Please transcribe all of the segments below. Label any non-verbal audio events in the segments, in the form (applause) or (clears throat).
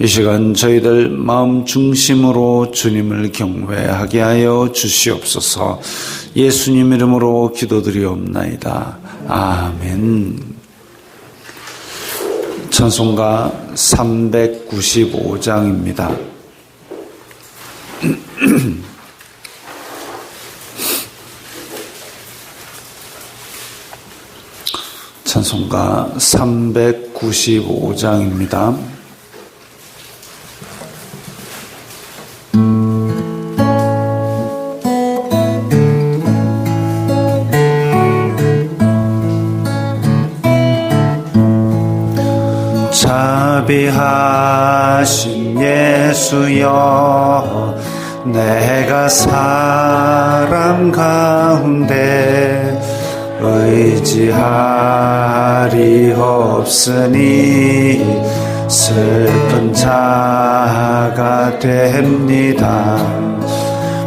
이 시간 저희들 마음 중심으로 주님을 경외하게 하여 주시옵소서 예수님 이름으로 기도드리옵나이다. 아멘. 찬송가 395장입니다. (clears throat) 찬송가 395장입니다. 자비하신 예수여 내가 사람 가운데 의지할이 없으니 슬픈 자가 됩니다.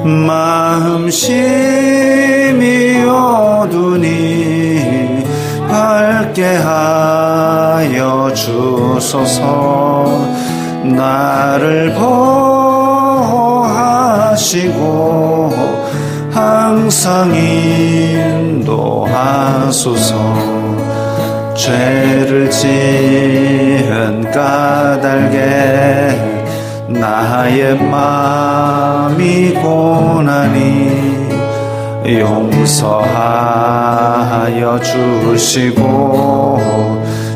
마음 심이 어두니 밝게 하여 주소서. 나를 보호하시고 항상 인도하소서. 죄를 지은 까닭에 나의 마음이 고나니 용서하여 주시고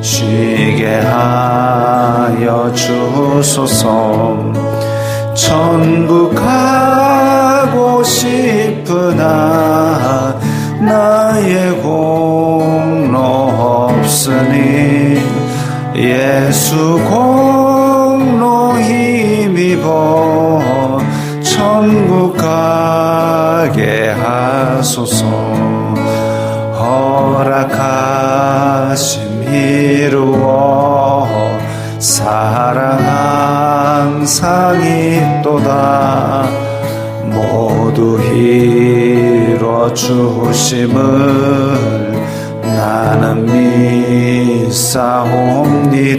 쉬게 하여 주소서. 천국 가고 싶으나 나의 공로 없으니 예수 공로 힘입어 하소서. 허락하심 이루어 사랑 항상 있도다. 모두 이루어 주심을 나는 믿사옵니다.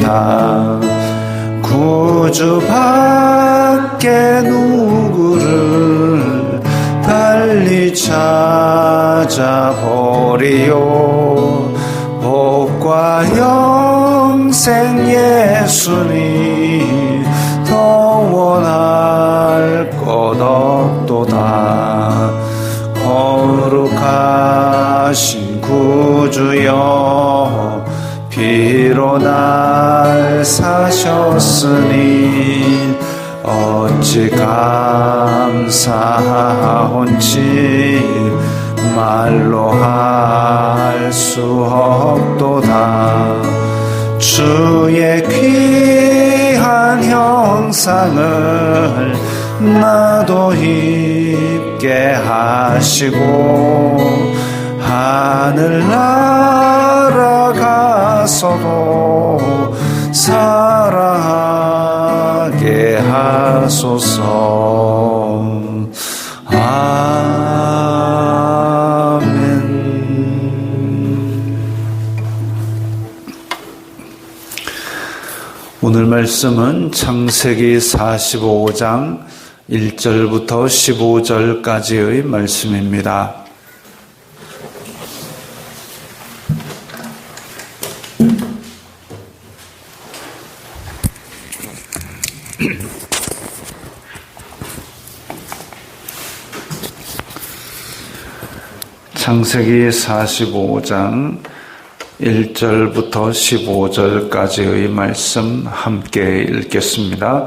구주 밖에 누구를 영생 예수니 더 원할 것 없도다. 거룩하신 구주여 피로 날 사셨으니 어찌 감사하온지 말로 할 수 없도다 주의 귀한 형상을 나도 입게 하시고 하늘 날아가서도 살아가게 하소서. 아 오늘 말씀은 창세기 45장 1절부터 15절까지의 말씀입니다. 창세기 45장 1절부터 15절까지의 말씀 함께 읽겠습니다.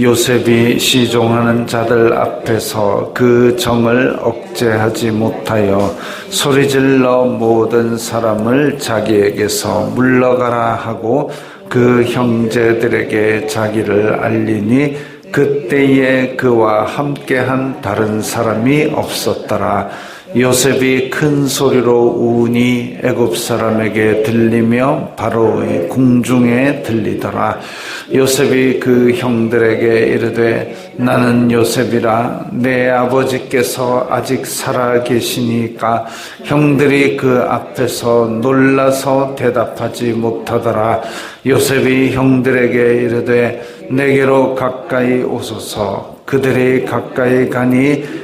요셉이 시종하는 자들 앞에서 그 정을 억제하지 못하여 소리질러 모든 사람을 자기에게서 물러가라 하고 그 형제들에게 자기를 알리니 그때에 그와 함께한 다른 사람이 없었더라. 요셉이 큰 소리로 우니 애굽 사람에게 들리며 바로의 궁중에 들리더라. 요셉이 그 형들에게 이르되 나는 요셉이라 내 아버지께서 아직 살아 계시니까 형들이 그 앞에서 놀라서 대답하지 못하더라. 요셉이 형들에게 이르되 내게로 가까이 오소서 그들이 가까이 가니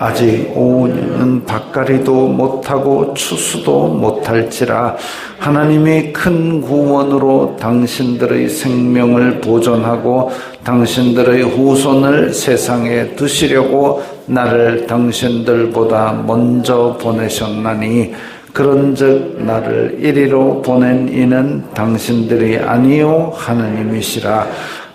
아직 5년은 밭가리도 못하고 추수도 못할지라 하나님이 큰 구원으로 당신들의 생명을 보존하고 당신들의 후손을 세상에 두시려고 나를 당신들보다 먼저 보내셨나니 그런즉 나를 이리로 보낸 이는 당신들이 아니요 하나님이시라.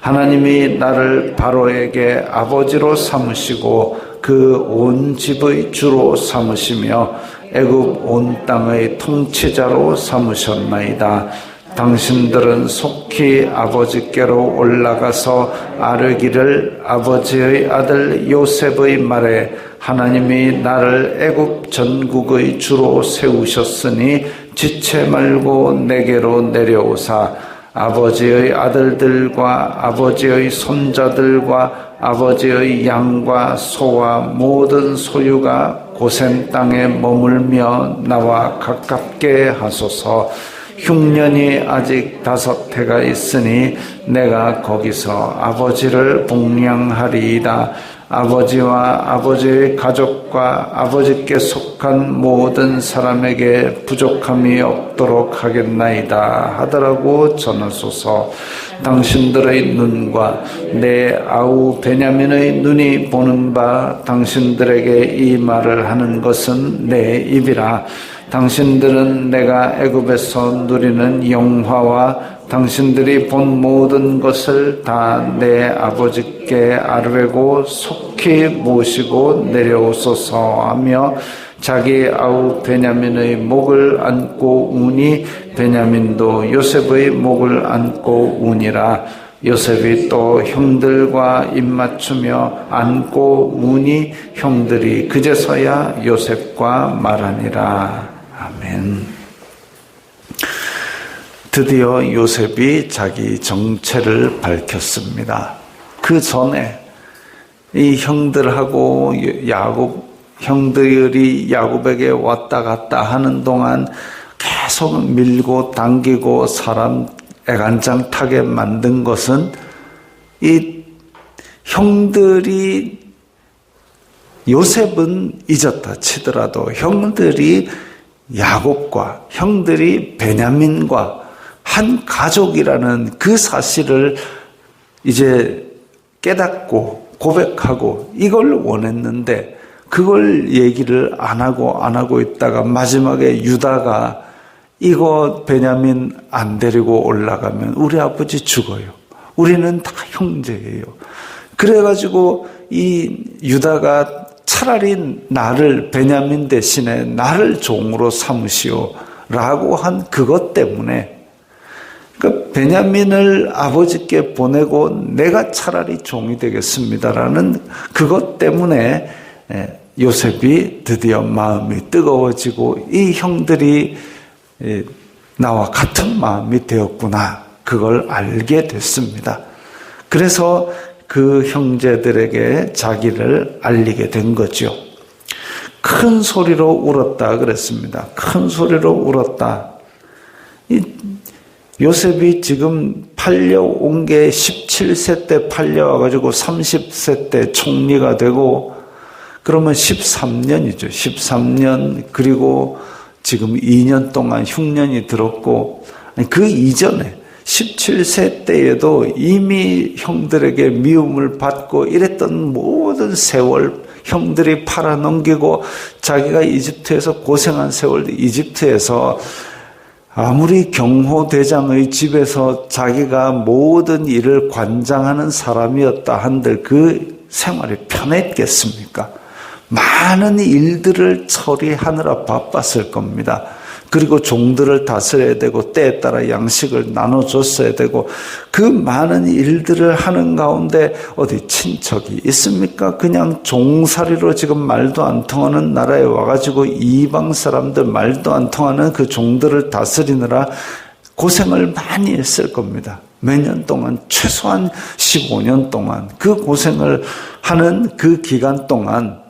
하나님이 나를 바로에게 아버지로 삼으시고 그 온 집의 주로 삼으시며 애굽 온 땅의 통치자로 삼으셨나이다. 당신들은 속히 아버지께로 올라가서 아르기를 아버지의 아들 요셉의 말에 하나님이 나를 애굽 전국의 주로 세우셨으니 지체 말고 내게로 내려오사 아버지의 아들들과 아버지의 손자들과 아버지의 양과 소와 모든 소유가 고센 땅에 머물며 나와 가깝게 하소서 흉년이 아직 다섯 해가 있으니 내가 거기서 아버지를 봉양하리이다. 아버지와 아버지의 가족과 아버지께 속한 모든 사람에게 부족함이 없도록 하겠나이다 하더라고 전하소서. 당신들의 눈과 내 아우 베냐민의 눈이 보는 바 당신들에게 이 말을 하는 것은 내 입이라 당신들은 내가 애굽에서 누리는 영화와 당신들이 본 모든 것을 다 내 아버지께 아뢰고 속히 모시고 내려오소서 하며 자기 아우 베냐민의 목을 안고 우니 베냐민도 요셉의 목을 안고 우니라. 요셉이 또 형들과 입맞추며 안고 우니 형들이 그제서야 요셉과 말하니라 아멘. 드디어 요셉이 자기 정체를 밝혔습니다. 그 전에 이 형들하고 야곱 형들이 야곱에게 왔다 갔다 하는 동안 계속 밀고 당기고 사람 애간장 타게 만든 것은 이 형들이 요셉은 잊었다 치더라도 형들이 야곱과 형들이 베냐민과 한 가족이라는 그 사실을 이제 깨닫고 고백하고 이걸 원했는데 그걸 얘기를 안 하고 안 하고 있다가 마지막에 유다가 이거 베냐민 안 데리고 올라가면 우리 아버지 죽어요. 우리는 다 형제예요. 그래가지고 이 유다가 차라리 나를 베냐민 대신에 나를 종으로 삼으시오 라고 한 그것 때문에 그 베냐민을 아버지께 보내고 내가 차라리 종이 되겠습니다라는 그것 때문에 예, 요셉이 드디어 마음이 뜨거워지고 이 형들이 예, 나와 같은 마음이 되었구나 그걸 알게 됐습니다. 그래서 그 형제들에게 자기를 알리게 된 거죠. 큰 소리로 울었다 그랬습니다. 큰 소리로 울었다. 이 요셉이 지금 팔려온 게 17세 때 팔려와가지고 30세 때 총리가 되고 그러면 13년이죠. 13년 그리고 지금 2년 동안 흉년이 들었고 그 이전에 17세 때에도 이미 형들에게 미움을 받고 이랬던 모든 세월 형들이 팔아넘기고 자기가 이집트에서 고생한 세월 이집트에서 아무리 경호대장의 집에서 자기가 모든 일을 관장하는 사람이었다 한들 그 생활이 편했겠습니까? 많은 일들을 처리하느라 바빴을 겁니다. 그리고 종들을 다스려야 되고 때에 따라 양식을 나눠줬어야 되고 그 많은 일들을 하는 가운데 어디 친척이 있습니까? 그냥 종살이로 지금 말도 안 통하는 나라에 와가지고 이방 사람들 말도 안 통하는 그 종들을 다스리느라 고생을 많이 했을 겁니다. 몇 년 동안 최소한 15년 동안 그 고생을 하는 그 기간 동안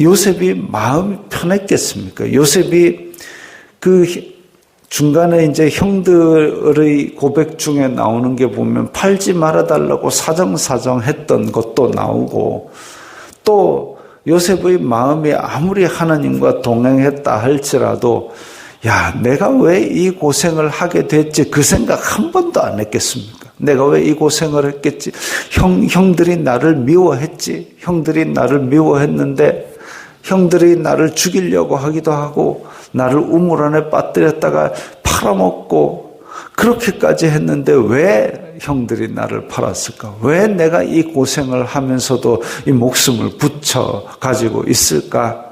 요셉이 마음이 편했겠습니까? 요셉이 그 중간에 이제 형들의 고백 중에 나오는 게 보면 팔지 말아달라고 사정사정 했던 것도 나오고 또 요셉의 마음이 아무리 하나님과 동행했다 할지라도 야, 내가 왜 이 고생을 하게 됐지? 그 생각 한 번도 안 했겠습니까? 내가 왜 이 고생을 했겠지? 형, 형들이 나를 미워했지? 형들이 나를 미워했는데 형들이 나를 죽이려고 하기도 하고 나를 우물 안에 빠뜨렸다가 팔아먹고 그렇게까지 했는데 왜 형들이 나를 팔았을까? 왜 내가 이 고생을 하면서도 이 목숨을 붙여 가지고 있을까?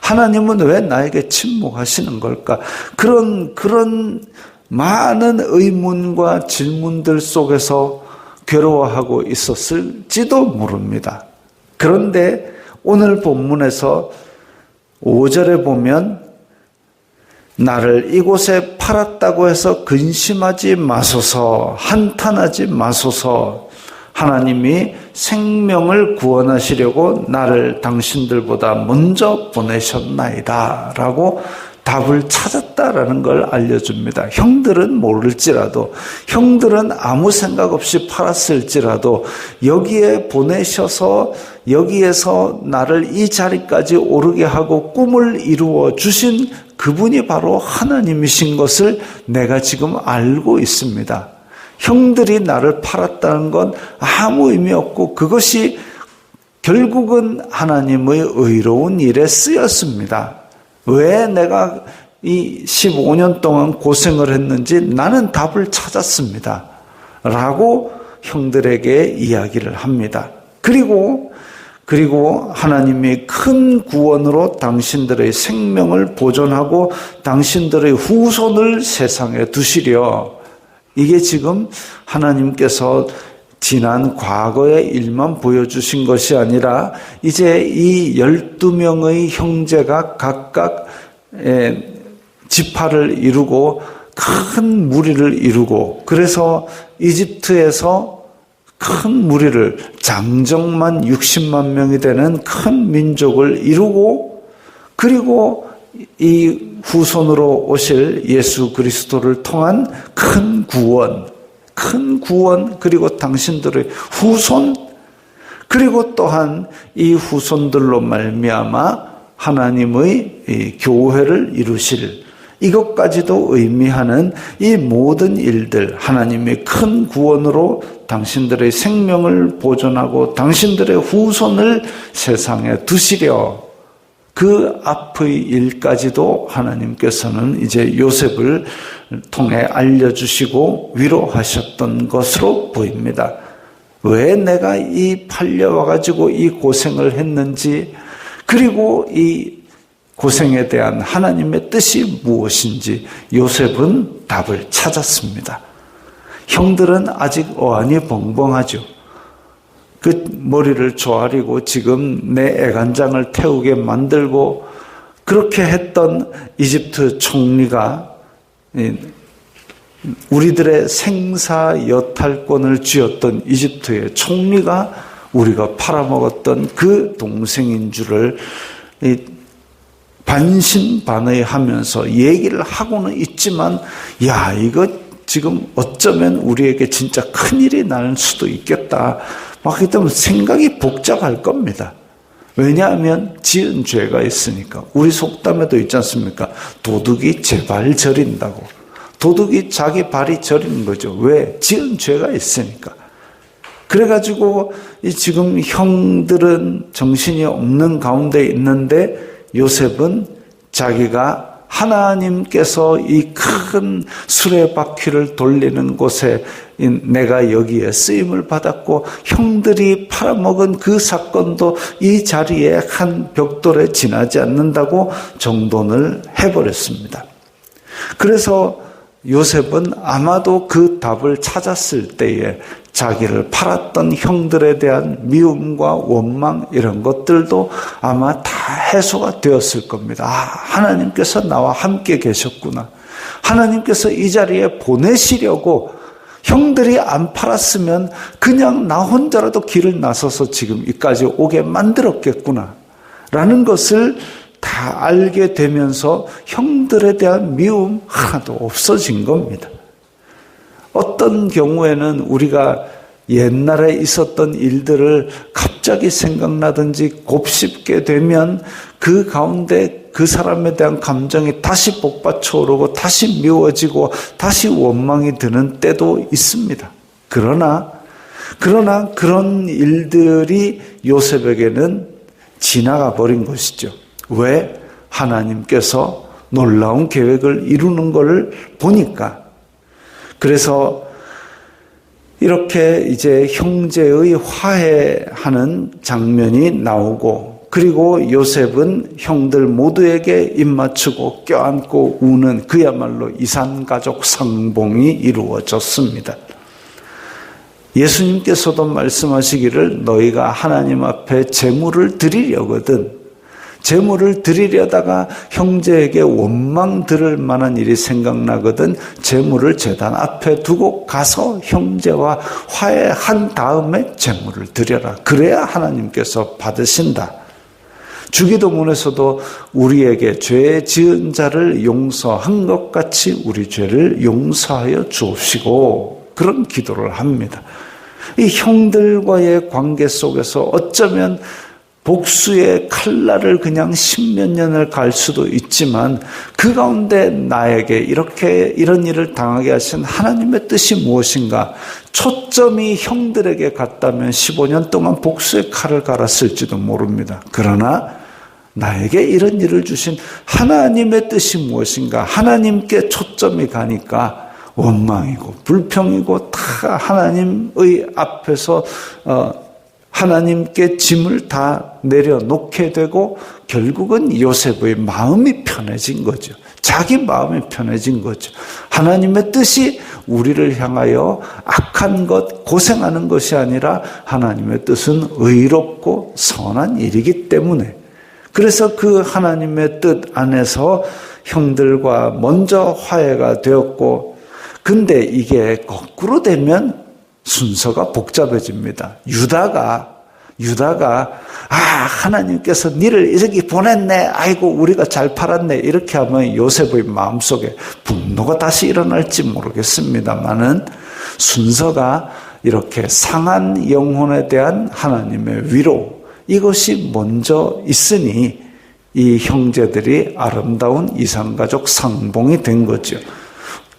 하나님은 왜 나에게 침묵하시는 걸까? 그런, 그런 많은 의문과 질문들 속에서 괴로워하고 있었을지도 모릅니다. 그런데 오늘 본문에서 5절에 보면 나를 이곳에 팔았다고 해서 근심하지 마소서, 한탄하지 마소서, 하나님이 생명을 구원하시려고 나를 당신들보다 먼저 보내셨나이다. 라고 답을 찾았다라는 걸 알려줍니다. 형들은 모를지라도, 형들은 아무 생각 없이 팔았을지라도, 여기에 보내셔서 여기에서 나를 이 자리까지 오르게 하고 꿈을 이루어 주신 그분이 바로 하나님이신 것을 내가 지금 알고 있습니다. 형들이 나를 팔았다는 건 아무 의미 없고 그것이 결국은 하나님의 의로운 일에 쓰였습니다. 왜 내가 이 15년 동안 고생을 했는지 나는 답을 찾았습니다. 라고 형들에게 이야기를 합니다. 그리고 그리고 하나님이 큰 구원으로 당신들의 생명을 보존하고 당신들의 후손을 세상에 두시려 이게 지금 하나님께서 지난 과거의 일만 보여주신 것이 아니라 이제 이 12명의 형제가 각각 지파를 이루고 큰 무리를 이루고 그래서 이집트에서 큰 무리를 장정만 60만 명이 되는 큰 민족을 이루고 그리고 이 후손으로 오실 예수 그리스도를 통한 큰 구원 큰 구원 그리고 당신들의 후손 그리고 또한 이 후손들로 말미암아 하나님의 교회를 이루실 이것까지도 의미하는 이 모든 일들 하나님의 큰 구원으로 당신들의 생명을 보존하고 당신들의 후손을 세상에 두시려 그 앞의 일까지도 하나님께서는 이제 요셉을 통해 알려주시고 위로하셨던 것으로 보입니다. 왜 내가 이 팔려와가지고 이 고생을 했는지, 그리고 이 고생에 대한 하나님의 뜻이 무엇인지 요셉은 답을 찾았습니다. 형들은 아직 어안이 벙벙하죠. 그 머리를 조아리고 지금 내 애간장을 태우게 만들고 그렇게 했던 이집트 총리가 우리들의 생사 여탈권을 쥐었던 이집트의 총리가 우리가 팔아먹었던 그 동생인 줄을 반신반의 하면서 얘기를 하고는 있지만 야 이거 지금 어쩌면 우리에게 진짜 큰일이 날 수도 있겠다. 막 그때면 생각이 복잡할 겁니다. 왜냐하면 지은 죄가 있으니까. 우리 속담에도 있지 않습니까? 도둑이 제발 저린다고. 도둑이 자기 발이 저리는 거죠. 왜? 지은 죄가 있으니까. 그래가지고 지금 형들은 정신이 없는 가운데 있는데 요셉은 자기가 하나님께서 이 큰 수레바퀴를 돌리는 곳에 내가 여기에 쓰임을 받았고 형들이 팔아먹은 그 사건도 이 자리에 한 벽돌에 지나지 않는다고 정돈을 해버렸습니다. 그래서 요셉은 아마도 그 답을 찾았을 때에 자기를 팔았던 형들에 대한 미움과 원망 이런 것들도 아마 다 해소가 되었을 겁니다. 아, 하나님께서 나와 함께 계셨구나. 하나님께서 이 자리에 보내시려고 형들이 안 팔았으면 그냥 나 혼자라도 길을 나서서 지금 이까지 오게 만들었겠구나. 라는 것을 다 알게 되면서 형들에 대한 미움 하나도 없어진 겁니다. 어떤 경우에는 우리가 옛날에 있었던 일들을 갑자기 생각나든지 곱씹게 되면 그 가운데 그 사람에 대한 감정이 다시 복받쳐 오르고 다시 미워지고 다시 원망이 드는 때도 있습니다. 그러나 그러나 그런 일들이 요셉에게는 지나가 버린 것이죠. 왜? 하나님께서 놀라운 계획을 이루는 것을 보니까. 그래서 이렇게 이제 형제의 화해하는 장면이 나오고 그리고 요셉은 형들 모두에게 입맞추고 껴안고 우는 그야말로 이산가족 상봉이 이루어졌습니다. 예수님께서도 말씀하시기를 너희가 하나님 앞에 제물을 드리려거든 재물을 드리려다가 형제에게 원망 들을 만한 일이 생각나거든 재물을 재단 앞에 두고 가서 형제와 화해한 다음에 재물을 드려라. 그래야 하나님께서 받으신다. 주기도문에서도 우리에게 죄 지은 자를 용서한 것 같이 우리 죄를 용서하여 주옵시고 그런 기도를 합니다. 이 형들과의 관계 속에서 어쩌면 복수의 칼날을 그냥 십몇 년을 갈 수도 있지만 그 가운데 나에게 이렇게 이런 일을 당하게 하신 하나님의 뜻이 무엇인가? 초점이 형들에게 갔다면 15년 동안 복수의 칼을 갈았을지도 모릅니다. 그러나 나에게 이런 일을 주신 하나님의 뜻이 무엇인가? 하나님께 초점이 가니까 원망이고 불평이고 다 하나님의 앞에서 어, 하나님께 짐을 다 내려놓게 되고 결국은 요셉의 마음이 편해진 거죠. 자기 마음이 편해진 거죠. 하나님의 뜻이 우리를 향하여 악한 것, 고생하는 것이 아니라 하나님의 뜻은 의롭고 선한 일이기 때문에 그래서 그 하나님의 뜻 안에서 형들과 먼저 화해가 되었고 근데 이게 거꾸로 되면 순서가 복잡해집니다. 유다가 유다가 아 하나님께서 니를 이렇게 보냈네. 아이고 우리가 잘 팔았네. 이렇게 하면 요셉의 마음속에 분노가 다시 일어날지 모르겠습니다만은 순서가 이렇게 상한 영혼에 대한 하나님의 위로 이것이 먼저 있으니 이 형제들이 아름다운 이상가족 상봉이 된 거죠.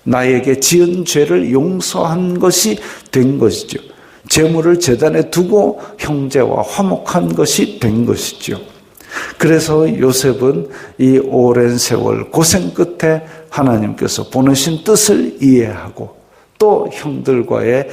나에게 지은 죄를 용서한 것이 된 것이죠. 재물을 재단에 두고 형제와 화목한 것이 된 것이죠. 그래서 요셉은 이 오랜 세월 고생 끝에 하나님께서 보내신 뜻을 이해하고 또 형들과의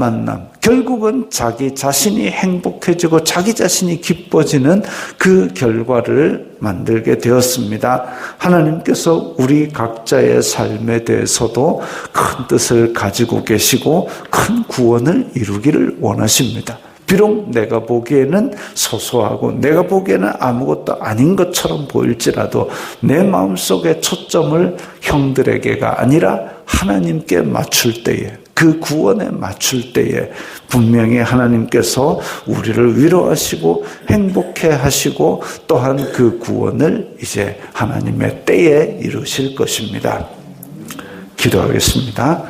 만남, 결국은 자기 자신이 행복해지고 자기 자신이 기뻐지는 그 결과를 만들게 되었습니다. 하나님께서 우리 각자의 삶에 대해서도 큰 뜻을 가지고 계시고 큰 구원을 이루기를 원하십니다. 비록 내가 보기에는 소소하고 내가 보기에는 아무것도 아닌 것처럼 보일지라도 내 마음속에 초점을 형들에게가 아니라 하나님께 맞출 때에 그 구원에 맞출 때에 분명히 하나님께서 우리를 위로하시고 행복해 하시고 또한 그 구원을 이제 하나님의 때에 이루실 것입니다. 기도하겠습니다.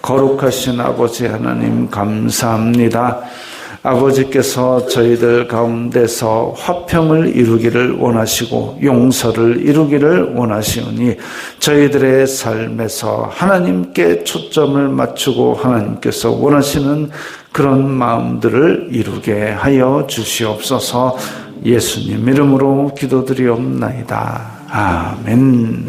거룩하신 아버지 하나님 감사합니다. 아버지께서 저희들 가운데서 화평을 이루기를 원하시고 용서를 이루기를 원하시오니 저희들의 삶에서 하나님께 초점을 맞추고 하나님께서 원하시는 그런 마음들을 이루게 하여 주시옵소서 예수님 이름으로 기도드리옵나이다. 아멘.